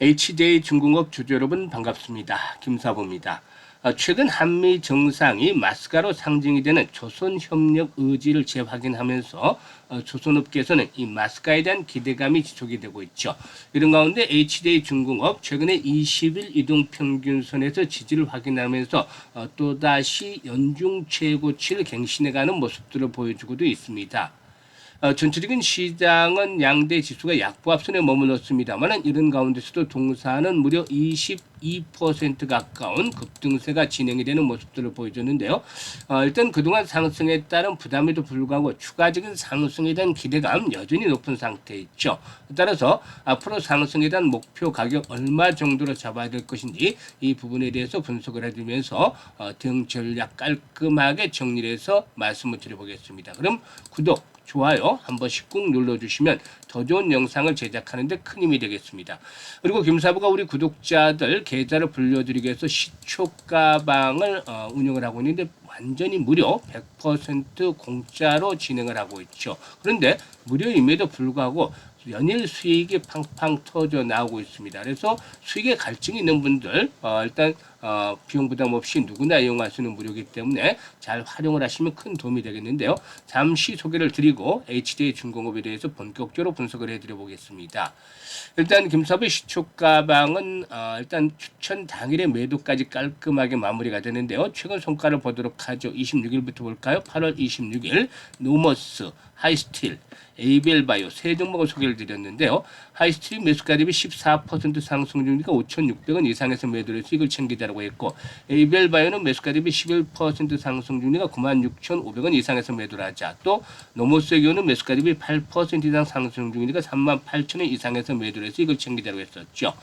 HJ 중공업 주주 여러분 반갑습니다. 김사부입니다. 어, 최근 한미 정상이 마스카로 상징이 되는 조선 협력 의지를 재확인하면서 어, 조선업계에서는 이 마스카에 대한 기대감이 지속이 되고 있죠. 이런 가운데 HJ 중공업 최근에 20일 이동 평균선에서 지지를 확인하면서 어, 또다시 연중 최고치를 갱신해가는 모습들을 보여주고도 있습니다. 어, 전체적인 시장은 양대 지수가 약보합선에 머물렀습니다만 이런 가운데서도 동사는 무려 22% 가까운 급등세가 진행이 되는 모습들을 보여줬는데요. 어, 일단 그동안 상승에 따른 부담에도 불구하고 추가적인 상승에 대한 기대감 여전히 높은 상태에 있죠. 따라서 앞으로 상승에 대한 목표 가격 얼마 정도로 잡아야 될 것인지 이 부분에 대해서 분석을 해드리면서 어, 등 전략 깔끔하게 정리를 해서 말씀을 드려보겠습니다. 그럼 구독, 좋아요 한 번씩 꾹 눌러주시면 더 좋은 영상을 제작하는 데 큰 힘이 되겠습니다. 그리고 김사부가 우리 구독자들 계좌를 불려드리기 위해서 시초 가방을 어, 운영을 하고 있는데 완전히 무료 100% 공짜로 진행을 하고 있죠. 그런데 무료임에도 불구하고 연일 수익이 팡팡 터져 나오고 있습니다. 그래서 수익에 갈증이 있는 분들 어, 일단 어, 비용 부담 없이 누구나 이용할 수 있는 무료이기 때문에 잘 활용을 하시면 큰 도움이 되겠는데요. 잠시 소개를 드리고 HDA 중공업에 대해서 본격적으로 분석을 해드려 보겠습니다. 일단 김사부의 시초 가방은 어, 일단 추천 당일의 매도까지 깔끔하게 마무리가 되는데요. 최근 성과를 보도록 하죠. 26일부터 볼까요? 8월 26일 노머스, 하이스틸, 에이벨 바이오 세 종목을 소개를 드렸는데요. 하이스트림 매수가 대비 14% 상승 중이니까 5,600원 이상에서 매도를 수익을 챙기 자라고 했고 에이벨 바이오는 매수가 대비 11% 상승 중이니까 96,500원 이상에서 매도를 하자. 또 노모스의 경우는 매수가 대비 8% 이상 상승 중이니까 38,000원 이상에서 매도를 해서 이걸 챙기자고 했었죠.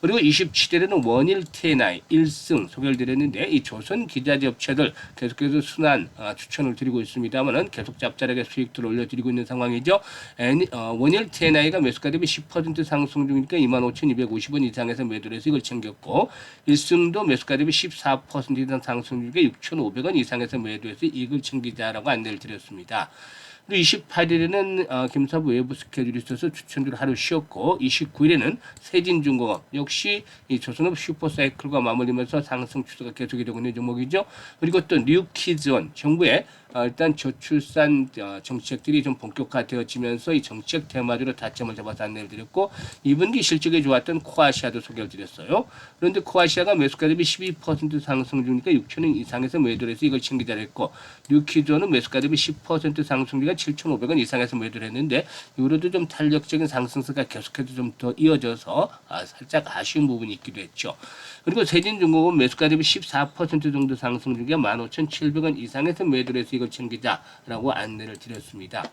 그리고 27일에는 원일 TNI 1승 소개를 드렸는데 이 조선 기자재 업체들 계속해서 순환 아, 추천을 드리고 있습니다만은 계속 짭짤하게 수익들을 올려드리고 있는 상황이죠. 애니, 어, 원일 TNI가 매수가 대비 10% 상승 중이니까 25,250원 이상에서 매도를 해서 이걸 챙겼고 1승도 매수가 대비 14% 이상 상승 중에 6,500원 이상에서 매도해서 이걸 챙기자라고 안내를 드렸습니다. 그리고 28일에는 어, 김사부 외부 스케줄이 있어서 추천주를 하루 쉬었고 29일에는 세진중공업 역시 이 조선업 슈퍼사이클과 맞물리면서 상승 추세가 계속이 되고 있는 종목이죠. 그리고 또 뉴키즈원 정부의 어, 일단 저출산 어, 정책들이 좀 본격화되어지면서 이 정책 테마주로 다점을 잡아서 안내를 드렸고 이분기 실적이 좋았던 코아시아도 소개를 드렸어요. 그런데 코아시아가 매수가 대비 12% 상승 중이니까 6천원 이상에서 매도를 해서 이걸 챙기자 했고 뉴키즈원은 매수가 대비 10% 상승 중이니까 7,500원 이상에서 매도를 했는데 이로도 좀 탄력적인 상승세가 계속해서 좀 더 이어져서 아, 살짝 아쉬운 부분이 있기도 했죠. 그리고 세진중공업 매수가 대비 14% 정도 상승 중에 15,700원 이상에서 매도를 해서 이걸 챙기자라고 안내를 드렸습니다.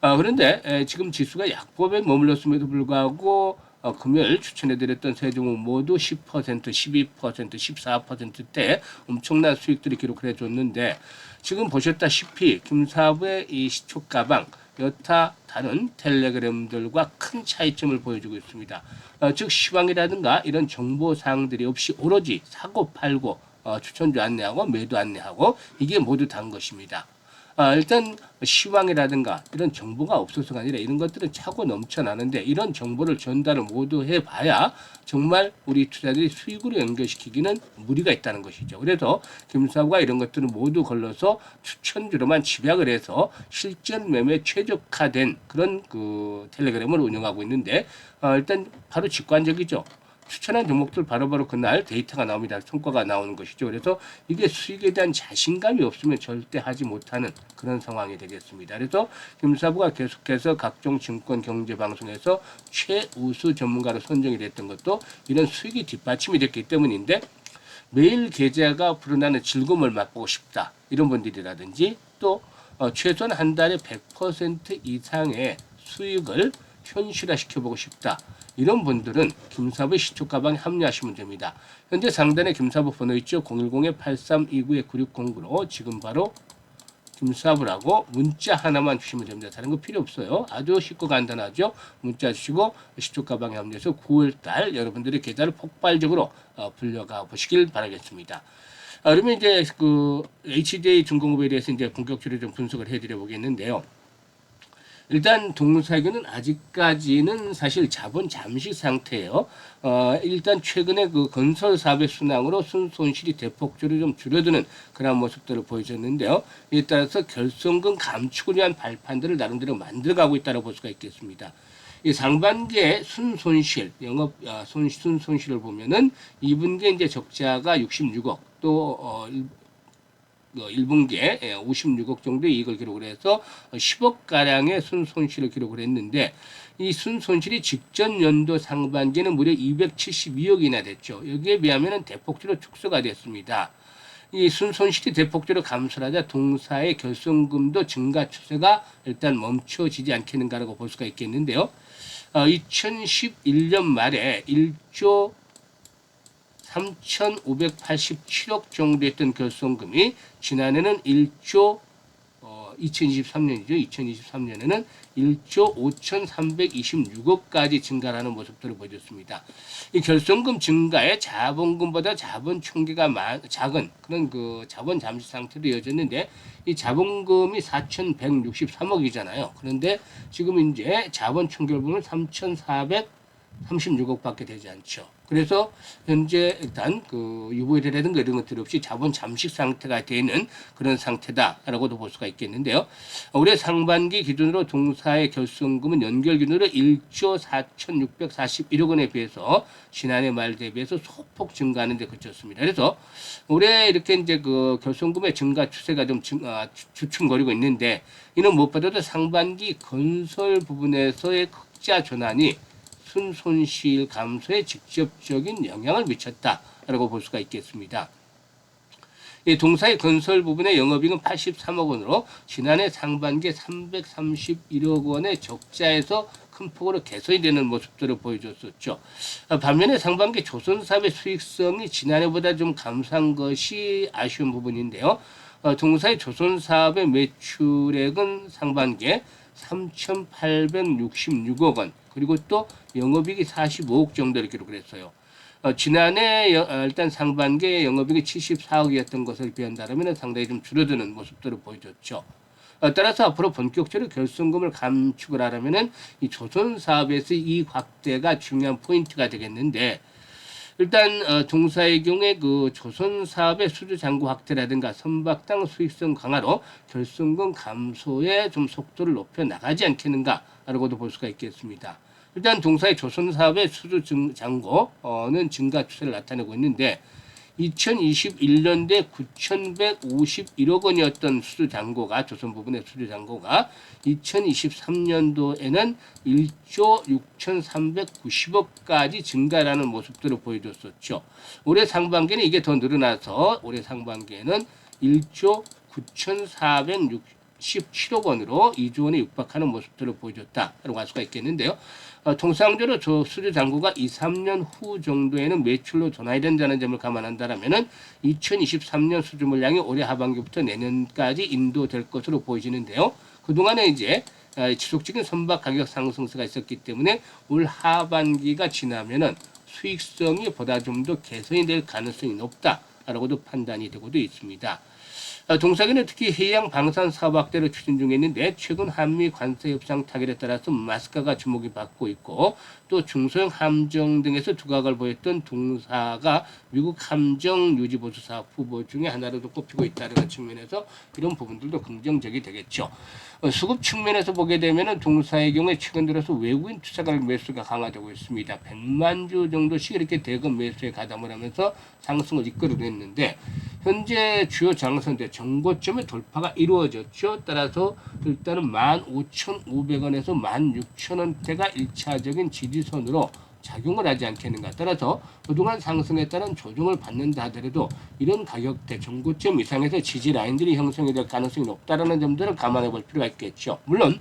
아, 그런데 에, 지금 지수가 약보에 머물렀음에도 불구하고 어, 금요일 추천해드렸던 세 종목 모두 10%, 12%, 14%대 엄청난 수익들이 기록을 해줬는데 지금 보셨다시피 김사부의 이 시초 가방 여타 다른 텔레그램들과 큰 차이점을 보여주고 있습니다. 어, 즉 시황이라든가 이런 정보 사항들이 없이 오로지 사고 팔고 어, 추천주 안내하고 매도 안내하고 이게 모두 단 것입니다. 아, 일단 시황이라든가 이런 정보가 없어서가 아니라 이런 것들은 차고 넘쳐나는데 이런 정보를 전달을 모두 해봐야 정말 우리 투자들이 수익으로 연결시키기는 무리가 있다는 것이죠. 그래서 김사부가 이런 것들을 모두 걸러서 추천주로만 집약을 해서 실전 매매 최적화된 그런 그 텔레그램을 운영하고 있는데 어, 일단 바로 직관적이죠. 추천한 종목들 바로바로 그날 데이터가 나옵니다. 성과가 나오는 것이죠. 그래서 이게 수익에 대한 자신감이 없으면 절대 하지 못하는 그런 상황이 되겠습니다. 그래서 김사부가 계속해서 각종 증권 경제 방송에서 최우수 전문가로 선정이 됐던 것도 이런 수익이 뒷받침이 됐기 때문인데 매일 계좌가 불어나는 즐거움을 맛보고 싶다. 이런 분들이라든지 또 어, 최소한 한 달에 100% 이상의 수익을 현실화시켜보고 싶다. 이런 분들은 김사부 시초 가방에 합류하시면 됩니다. 현재 상단에 김사부 번호 있죠. 010-8329-9609로 지금 바로 김사부라고 문자 하나만 주시면 됩니다. 다른 거 필요 없어요. 아주 쉽고 간단하죠. 문자 주시고 시초 가방에 합류해서 9월달 여러분들의 계좌를 폭발적으로 어, 불려가 보시길 바라겠습니다. 아, 그러면 이제 그 HDA 중공업에 대해서 이제 본격적으로 좀 분석을 해드려 보겠는데요. 일단 동사교는 아직까지는 사실 자본 잠식 상태예요. 어, 일단 최근에 그 건설 사업의 순항으로 순 손실이 대폭적으로 좀 줄어드는 그런 모습들을 보여줬는데요. 이에 따라서 결손금 감축을 위한 발판들을 나름대로 만들어가고 있다고 볼 수가 있겠습니다. 이 상반기에 순손실 영업 아, 손 순손실을 보면은 2분기에 이제 적자가 66억 또 어, 어, 1분기에 56억 정도의 이익을 기록을 해서 10억 가량의 순 손실을 기록을 했는데 이 순 손실이 직전 연도 상반기에는 무려 272억이나 됐죠. 여기에 비하면 대폭적으로 축소가 됐습니다. 이 순손실이 대폭적으로 감소하자 동사의 결손금도 증가 추세가 일단 멈춰지지 않겠는가라고 볼 수가 있겠는데요. 어, 2011년 말에 1조 3,587억 정도였던 결손금이 지난해는 1조 어, 2023년이죠. 2023년에는 1조 5,326억까지 증가하는 모습들을 보여줬습니다. 이 결손금 증가에 자본금보다 자본 총계가 마- 작은 그런 그 자본 잠시 상태로 이어졌는데 이 자본금이 4,163억이잖아요. 그런데 지금 이제 자본 보면 3,436억밖에 되지 않죠. 그래서 현재 일단 그 유보율이라든가 이런 것들 없이 자본 잠식 상태가 되는 그런 상태다라고도 볼 수가 있겠는데요. 올해 상반기 기준으로 동사의 결손금은 연결 기준으로 1조 4,641억 원에 비해서 지난해 말 대비해서 소폭 증가하는 데 그쳤습니다. 그래서 올해 이렇게 이제 그 결손금의 증가 추세가 좀 증, 아, 주- 주춤거리고 있는데 이는 무엇보다도 상반기 건설 부분에서의 흑자 전환이 순손실 감소에 직접적인 영향을 미쳤다라고 볼 수가 있겠습니다. 이 동사의 건설 부분의 영업이익은 83억 원으로 지난해 상반기에 331억 원의 적자에서 큰 폭으로 개선이 되는 모습들을 보여줬었죠. 아, 반면에 상반기 조선사업의 수익성이 지난해보다 좀 감소한 것이 아쉬운 부분인데요. 어, 동사의 조선사업의 매출액은 상반기에 3,866억 원, 그리고 또 영업이익이 45억 정도를 기록을 했어요. 어, 지난해 여- 어, 일단 상반기에 영업이익이 74억이었던 것을 비한다면 상당히 좀 줄어드는 모습들을 보여줬죠. 어, 따라서 앞으로 본격적으로 결손금을 감축을 하려면은 이 조선 사업에서 이 확대가 중요한 포인트가 되겠는데 일단 어, 동사의 경우에 그 조선 사업의 수주 잔고 확대라든가 선박당 수익성 강화로 결손금 감소에 좀 속도를 높여 나가지 않겠는가라고도 볼 수가 있겠습니다. 일단 동사의 조선 사업의 수주 증, 잔고는 증가 추세를 나타내고 있는데 2021년대 9,151억 원이었던 수주 잔고가 조선 부분의 수주 잔고가 2023년도에는 1조 6,390억까지 증가라는 모습들을 보여줬었죠. 올해 상반기는 이게 더 늘어나서 올해 상반기에는 1조 9,467억 원으로 2조 원에 육박하는 모습들을 보여줬다라고 할 수가 있겠는데요. 어, 통상적으로 저 수주 잔고가 2, 3년 후 정도에는 매출로 전환이 된다는 점을 감안한다면은 2023년 수주 물량이 올해 하반기부터 내년까지 인도될 것으로 보여지는데요. 그동안에 이제 어, 지속적인 선박 가격 상승세가 있었기 때문에 올 하반기가 지나면은 수익성이 보다 좀 더 개선이 될 가능성이 높다라고도 판단이 되고도 있습니다. 어, 동사기는 특히 해양 방산 사업 확대를 추진 중에 있는데 최근 한미 관세 협상 타결에 따라서 마스카가 주목이 받고 있고 또 중소형 함정 등에서 두각을 보였던 동사가 미국 함정 유지 보수 사업 후보 중에 하나로도 꼽히고 있다는 측면에서 이런 부분들도 긍정적이 되겠죠. 어, 수급 측면에서 보게 되면은 동사의 경우에 최근 들어서 외국인 투자가 매수가 강화되고 있습니다. 100만 주 정도씩 이렇게 대금 매수에 가담을 하면서 상승을 이끌어고 있는데 현재 주요 장선대 정고점의 돌파가 이루어졌죠. 따라서 일단은 15,500원에서 16,000원대가 1차적인 지지선으로 작용을 하지 않겠는가 따라서 그동안 상승에 따른 조정을 받는다 하더라도 이런 가격대 정고점 이상에서 지지 라인들이 형성이 될 가능성이 높다라는 점들을 감안해 볼 필요가 있겠죠. 물론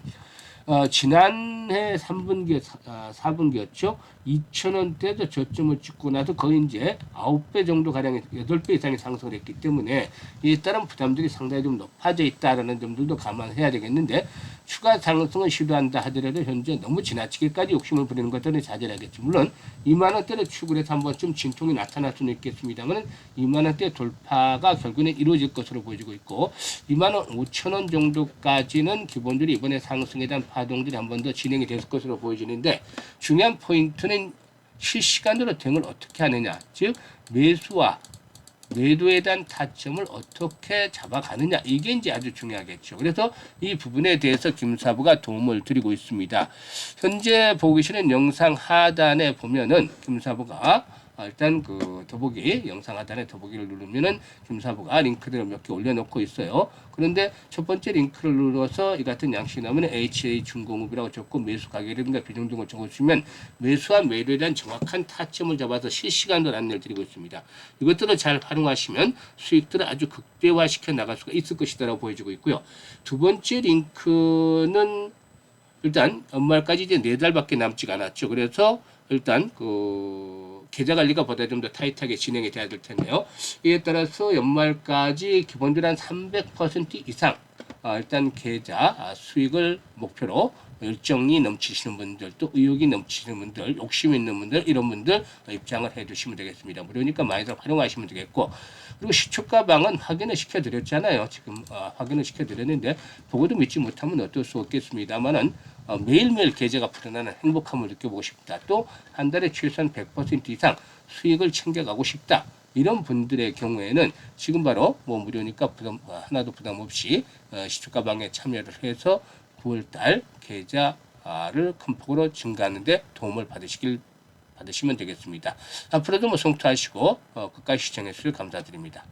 어, 지난해 3분기, 아, 4분기였죠. 2,000원대에서 저점을 찍고 나서 거의 이제 9배 정도 가량의 8배 이상의 상승을 했기 때문에 이에 따른 부담들이 상당히 좀 높아져 있다라는 점들도 감안해야 되겠는데 추가 상승을 시도한다 하더라도 현재 너무 지나치게까지 욕심을 부리는 것들은 자제해야겠죠. 물론 2만 원대를 추구를 해서 한 번쯤 진통이 나타날 수는 있겠습니다만 2만 원대 돌파가 결국에는 이루어질 것으로 보여지고 있고 2만 원 5천 원 정도까지는 기본적으로 이번에 상승에 대한 파동들이 한 번 더 진행이 됐을 것으로 보여지는데 중요한 포인트는 실시간으로 대응을 어떻게 하느냐, 즉 매수와 매도에 대한 타점을 어떻게 잡아가느냐 이게 이제 아주 중요하겠죠. 그래서 이 부분에 대해서 김사부가 도움을 드리고 있습니다. 현재 보고 계시는 영상 하단에 보면은 김사부가 아, 일단 그 더보기 영상 하단에 더보기를 누르면은 김사부가 링크들을 몇 개 올려놓고 있어요. 그런데 첫 번째 링크를 눌러서 이 같은 양식이 나오면 HA 중공업이라고 적고 매수 가격이라든가 비중 등을 적어주시면 매수와 매도에 대한 정확한 타점을 잡아서 실시간으로 안내를 드리고 있습니다. 이것들을 잘 활용하시면 수익들을 아주 극대화시켜 나갈 수가 있을 것이다라고 보여지고 있고요. 두 번째 링크는 일단 연말까지 이제 네 달밖에 남지가 않았죠. 그래서 일단 그 계좌 관리가 보다 좀 더 타이트하게 진행이 돼야 될 텐데요. 이에 따라서 연말까지 기본적으로 한300% 이상 아, 일단 계좌 아, 수익을 목표로 열정이 넘치시는 분들 또 의욕이 넘치시는 분들 욕심 있는 분들 이런 분들 입장을 해주시면 되겠습니다. 무료니까 많이들 활용하시면 되겠고 그리고 시초가 방은 확인을 시켜드렸잖아요. 지금 아, 확인을 시켜드렸는데 보고도 믿지 못하면 어쩔 수 없겠습니다만은 어, 매일매일 계좌가 풀어나는 행복함을 느껴보고 싶다. 또 한 달에 최소한 100% 이상 수익을 챙겨가고 싶다. 이런 분들의 경우에는 지금 바로 뭐 무료니까 부담 어, 하나도 부담 없이 어, 시초가 방에 참여를 해서 9월달 계좌를 큰 폭으로 증가하는데 도움을 받으시길 받으시면 되겠습니다. 앞으로도 뭐 성투하시고 어, 끝까지 시청해 주셔서 감사드립니다.